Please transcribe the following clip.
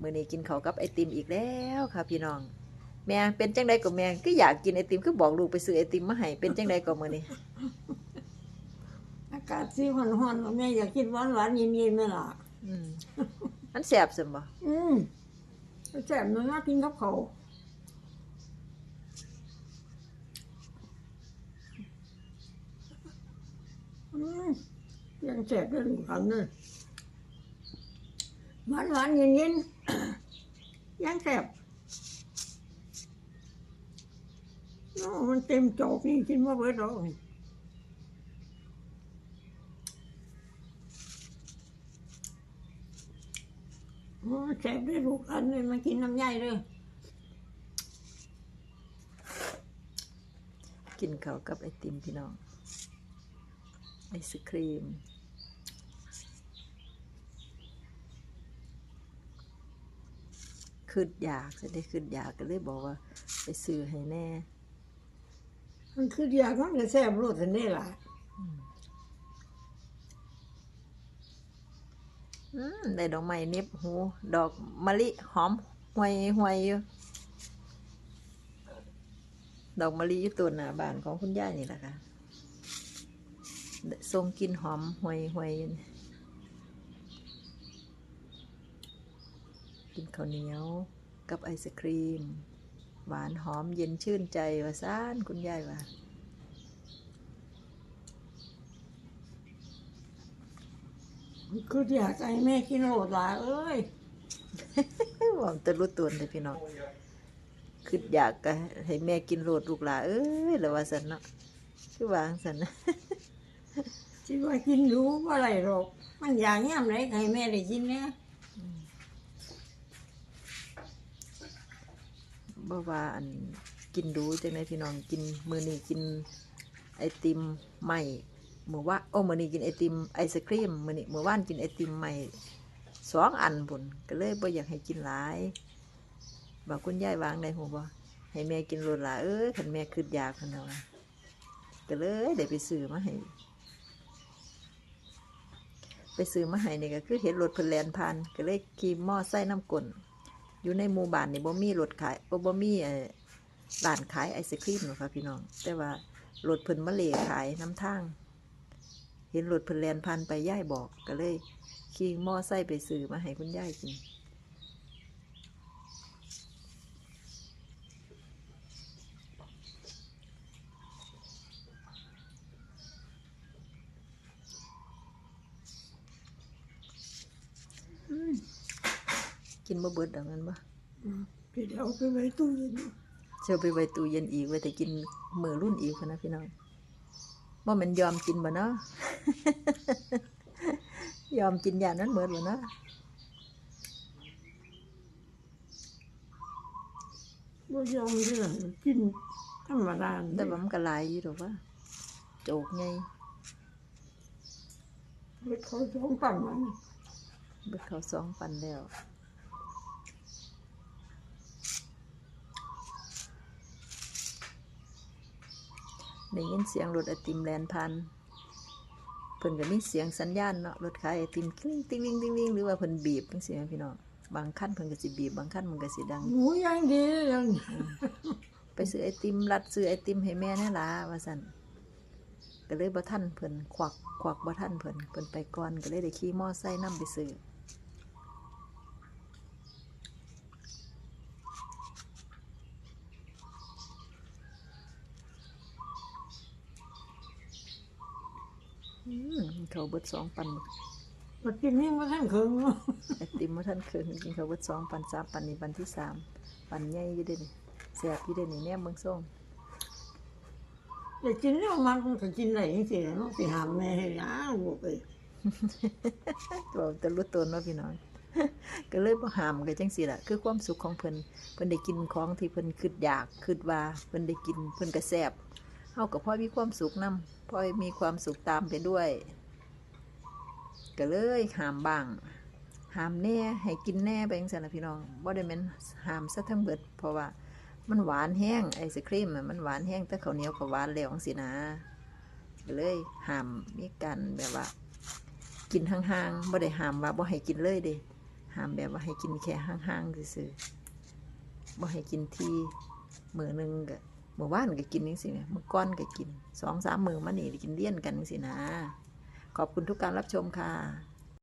มื้อนี้กินข้าวกับไอติมอีกแล้วค่ะพี่น้อง แม่เป็นจังไดก็แม่ก็อยากกินไอติมคือบอกลูกไปซื้อไอติมมาให้เป็นจังไดก็มื้อนี้อากาศสีหอนๆแม่อยากกินหวานหวานๆเย็นๆไหมล่ะอืมมันแซ่บซั่นบ่อืมแซ่บมันน่ากินกับเขาวอืมยังแซ่บได้หนึ่งคำเลย หวานหวานๆเย็นๆยังแซ่บโอ้มันเต็มจอกนี่กินมาเบิดหรอกโอ้แซ่บได้ลูกอันเลยมากินน้ำใหญ่เลยกินเขากับไอติมพี่น้อง ไอศครีม คืดอยากจะได้คืดอยากก็เลยบอกว่า ไปซื้อให้แน่ มันคืออยากมันจะแซ่บรสอันนี้ล่ะอืมได้ดอกไม้เน็บหู ดอกมะลิหอมหวยหวยอยู่ดอกมะลิอยู่ตัวหน้าบ้านของคุณย่านี่แหละค่ะทรงกลินหอมหวยหวยอยู่นี่ กินข้าวเหนียวกับไอศครีม หวานหอมเย็นชื่นใจว่าซ่านคุณยายว่ามันคืออยากให้แม่กินโหดหลายเอ้ยหวังจะรู้ตัวเลยพี่น้องคืออยากก็ให้แม่กินโรดลูกหลาเอ้ยแล้วว่าสันเนาะคือวางสันนะสิว่ากินรู้ว่าอะไรหรอก มันอยากย่ำไหนให้แม่ได้กินเนี่ย บ่ว่าอันกินดูจังไดพี่น้องกินมือนี้กินไอติมใหม่มื้อว่าโอ้มือนี้กินไอติมไอศครีมมือนี้มื้อวานกินไอติมใหม่สองอันพุ่นก็เลยบ่อยากให้กินหลายบอกคุณยายวางได้ฮู้บ่ให้แม่กินโลดหลาเอ้ยคันแม่คิดยาคั่นน่ะว่าก็เลยได้ไปซื้อมาให้ไปซื้อมาให้นี่ก็คือเห็นรถเพลนผ่านก็เลยขี่มอไซค์น้ำกลน อยู่ในหมู่บ้านนี่บ่มีรถขายบ่บ่มีเอ่อร้านขายไอศครีมหรอกค่ะพี่น้อง แต่ว่ารถเพิ่นมะเลขายน้ำทาง เห็นรถเพิ่นแลนพันไปย่ายบอกก็เลยขี่มอไซค์ไปซื้อมาให้คุณย่ายกิน กินบ่เบิดดอกนั้นบ่พี่เดี๋ยวเอาไปไว้ตู้เย็นเชื่อไปไว้ตู้เย็นอีกไว้แต่กินมือรุ่นอีกพะนะพี่น้องว่ามันยอมกินบ่เนาะ ยอมกินอย่างนั้นเหมือนบ่เนาะบ่ยอมเรื่องกินธรรมดาแต่ว่ามันก็หลายอยู่ดอกว่าโจกไงเล็กเขาสองปั่นมันเบิดเขาวสองปันแล้ว ได้ยินเสียงรถไอติมแลนพันเพิ่นก็มีเสียงสัญญาณเนาะรถขายไอติมติ้งติ้งติ้งติ้งติ้งหรือว่าเพิ่นบีบจังซี่แหมพี่น้องบางคันเพิ่นก็สิบีบบางคันมันก็สิดังหมูย่างดียังไปซื้อไอติมรัดซื้อไอติมให้แม่แน่ล่ะว่าซั่นก็เลยบ่ทันเพิ่นควักควักบ่ทันเพิ่นเพิ่นไปก่อนก็เลยได้ขี่มอไซค์นํไปซื้อ เขาเบิดสองปันมากินนี่มาท่านเคิงเนาะไอติมมาท่านคืนกินเขาวเบิดสองปันสามปันนี่ปันที่สามปันใหญ่อยู่เด้นี่แซ่บอยู่เด้นี่แนมเบิ่งส่งแต่กินแล้วมันก็กินได้จังซี่แหละเนาะสิหามแม่ให้ยาลูกเอ้ยตัวแต่รู้ตัวเนาะพี่น้องก็เลยบ่ห้ามก็จังซี่ล่ะคือความสุขของเพิ่นเพิ่นได้กินของที่เพิ่นคิดอยากคิดว่าเพิ่นได้กินเพิ่นก็แซ่บ เฮาก็พอมีความสุขนํพอมีความสุขตามไปด้วย ก็เลยห้ามบางห้ามแน่ให้กินแน่ไปจังซั่นล่ะพี่น้องบ่ได้แม่นห้ามซะทั้งเบิด เพราะว่ามันหวานแห้งไอศครีมมันหวานแห้งแต่ข้าวเหนียวก็หวานแล้วจังซี่นะก็เลยห้ามมีการแบบว่า กินห่างๆบ่ได้ห้ามว่าบ่ให้กินเลยเด้ห้ามแบบว่าให้กินแค่ห่างๆซื่อๆบ่ให้กินทีมื้อนึงก็ เมื่อวานก็กินจังซี่แมเมื่อก้อนก็กินสองสามมือมันนี่กินเลี่ยนกันนี่สินะ ขอบคุณทุกการรับชมค่ะ